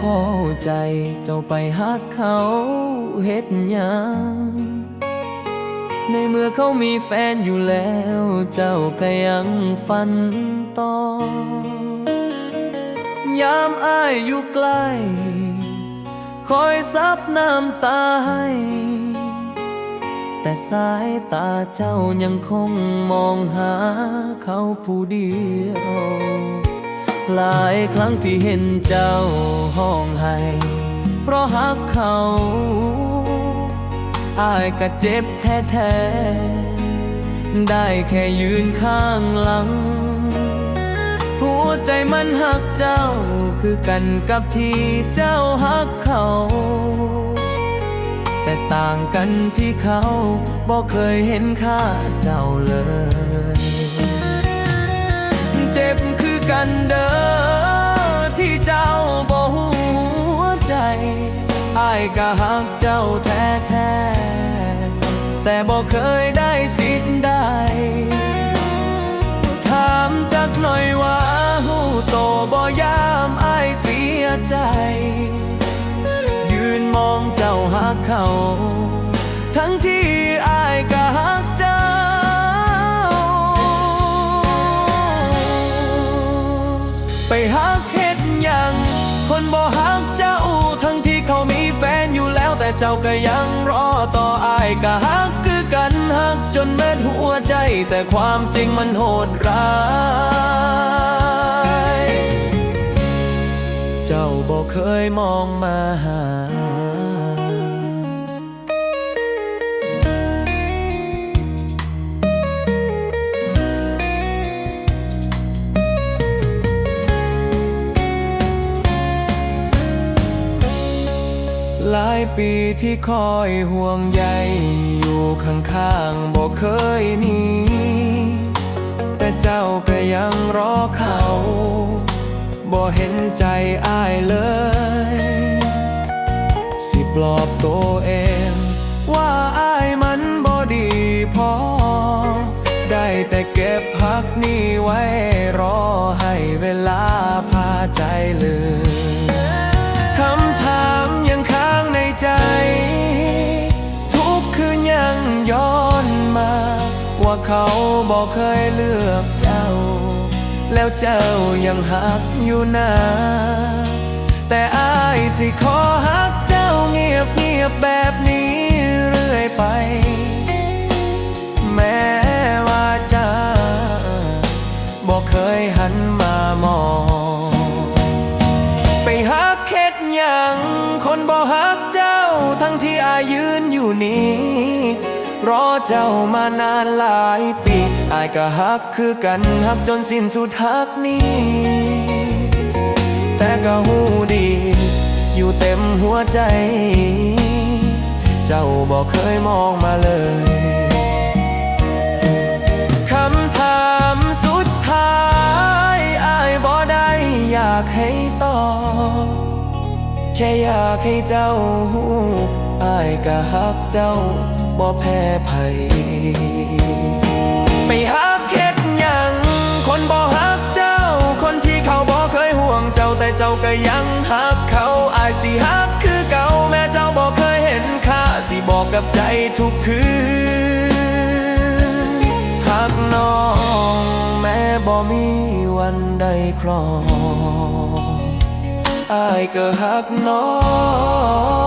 เข้าใจ เจ้าไปหักเขาเฮ็ดหยังในเมื่อเขามีแฟนอยู่แล้ว เจ้าก็ยังฝันต่อยามอ้ายอยู่ใกล้คอยซับน้ำตาให้แต่สายตาเจ้ายังคงมองหาเขาผู้เดียว หลายครั้งที่เห็นเจ้าห้องไห้ เพราะหักเขาอายก็เจ็บแท้ๆ ได้แค่ยืนข้างหลัง หัวใจมันหักเจ้าคือกันกับที่เจ้าหักเขา แต่ต่างกันที่เขาบอกเคยเห็นค่าเจ้าเลย เจ็บคือกันเด้อายก็หักเจ้าแท้แท้แต่บอกเคยได้สิทธิ์ได้ ถามจักหน่อยว่าหูโตบ่ยามอายเสียใจ ยืนมองเจ้าหักเขา ทั้งที่อาย เจ้าก็ยังรอต่ออายก็ฮักคือกันฮักจนเม็ดหัวใจ แต่ความจริงมันโหดร้ายเจ้าบอกเคยมองมาหา หลายปีที่คอยห่วงใยอยู่ข้างๆบอกเคยหนีแต่เจ้าก็ยังรอเขาบ่เห็นใจอ้ายเลย สิปลอบตัวเอง ว่าอ้ายมันบ่ดีพอ ได้แต่เก็บพักนี้ไว้รอให้เวลาพาใจลืม เขาบอกเคยเลือกเจ้า แล้วเจ้ายังหักอยู่นะแต่อายสิขอหักเจ้าเงียบเงียบแบบนี้เรื่อยไป แม้ว่าจะบอกเคยหันมามอง ไปหักเค็ดยังคนบ่หักเจ้าทั้งที่อายืนอยู่นี้ รอเจ้ามานานหลายปีอายก็หักคือกันหักจนสิ้นสุดหักนี้ แต่ก็หูดี อยู่เต็มหัวใจ เจ้าบอกเคยมองมาเลยคำถามสุดท้ายอายบ่ได้อยากให้ตอบแค่อยากให้เจ้าหูายก็ฮักเจ้าบ่แพ้ภัยไปฮักเฮ็ดหยังคนบ่ฮักเจ้า คนที่เขาบ่เคยห่วงเจ้าแต่เจ้าก็ยังฮักเขาอายสิฮักคือเก่าแม้เจ้าบ่เคยเห็นค่าสิบอกกับใจทุกคืนหักน้องแม้บ่มีวันใดครองอายก็หักน้อง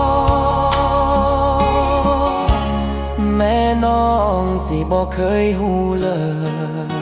เคยหูเลย